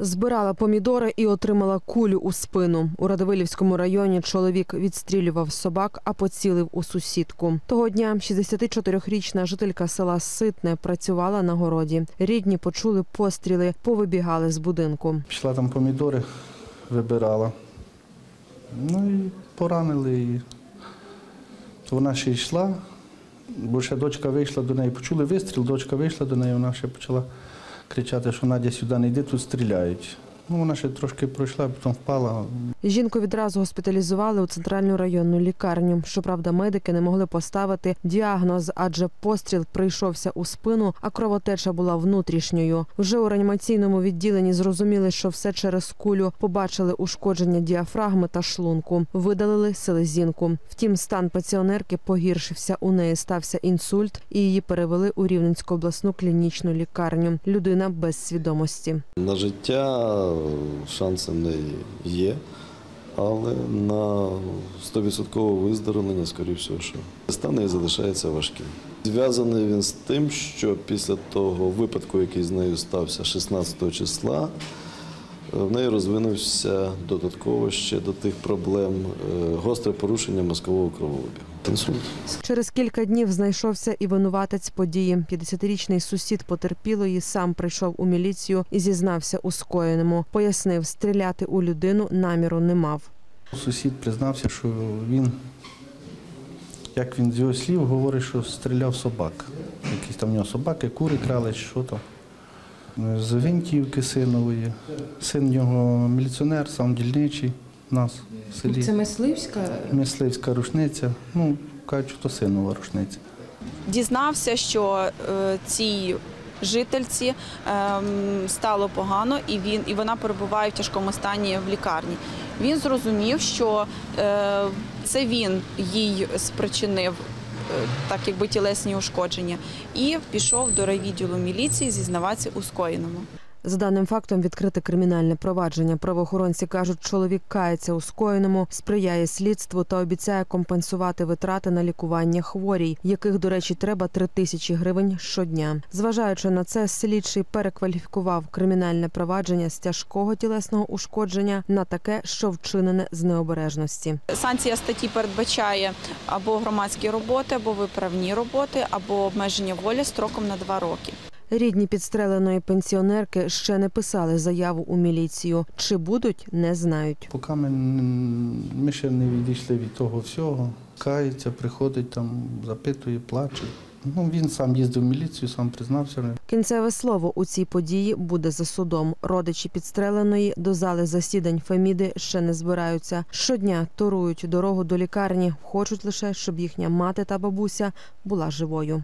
Збирала помідори і отримала кулю у спину. У Радивилівському районі чоловік відстрілював собак, а поцілив у сусідку. Того дня 64-річна жителька села Ситне працювала на городі. Рідні почули постріли, повибігали з будинку. Пішла там помідори, вибирала. Ну і поранили її. Вона ще йшла, бо ще дочка вийшла до неї. Почули вистріл, дочка вийшла до неї, вона ще почала кричати, що Надя сюди не йди, тут стріляють. Ну, вона ще трошки пройшла, потім впала. Жінку відразу госпіталізували у центральну районну лікарню. Щоправда, медики не могли поставити діагноз, адже постріл прийшовся у спину, а кровотеча була внутрішньою. Вже у реанімаційному відділенні зрозуміли, що все через кулю побачили ушкодження діафрагми та шлунку, видалили селезінку. Втім, стан паціонерки погіршився. У неї стався інсульт, і її перевели у Рівненську обласну клінічну лікарню. Людина без свідомості. На життя шанси в неї є, але на 100% виздоровлення, скоріше що стан її залишається важким. Зв'язаний він з тим, що після того випадку, який з нею стався 16 числа, в неї розвинувся додатково ще до тих проблем е, гостре порушення мозкового кровообігу. Інсульт. Через кілька днів знайшовся і винуватець події. 50-річний сусід потерпілої сам прийшов у міліцію і зізнався у скоєному. Пояснив, стріляти у людину наміру не мав. Сусід признався, що він, як він з його слів, говорить, що стріляв собак. Якісь там в нього собаки, кури крали, що там. З Винтівки синової. Син в нього міліціонер, сам дільничий у нас в селі. Це мисливська. Мисливська рушниця. Ну, кажуть, що синова рушниця. дізнався, що е, цій жительці ем, стало погано, і він і вона перебуває в тяжкому стані в лікарні. Він зрозумів, що е, це він їй спричинив. е, Так, якби тілесні ушкодження, і пішов до райвідділу міліції зізнаватися у скоєному. За даним фактом відкрите кримінальне провадження. Правоохоронці кажуть, чоловік кається у скоєному, сприяє слідству та обіцяє компенсувати витрати на лікування хворій, яких, до речі, треба три тисячі гривень щодня. Зважаючи на це, слідчий перекваліфікував кримінальне провадження з тяжкого тілесного ушкодження на таке, що вчинене з необережності. Санкція статті передбачає або громадські роботи, або виправні роботи, або обмеження волі строком на два роки. Рідні підстреленої пенсіонерки ще не писали заяву у міліцію. Чи будуть, не знають. Поки ми, ми ще не відійшли від того всього. Кається, приходить там, запитує, плаче. Ну, він сам їздив в міліцію, сам признався. Кінцеве слово у цій події буде за судом. Родичі підстреленої до зали засідань Феміди ще не збираються. Щодня торують дорогу до лікарні. Хочуть лише, щоб їхня мати та бабуся була живою.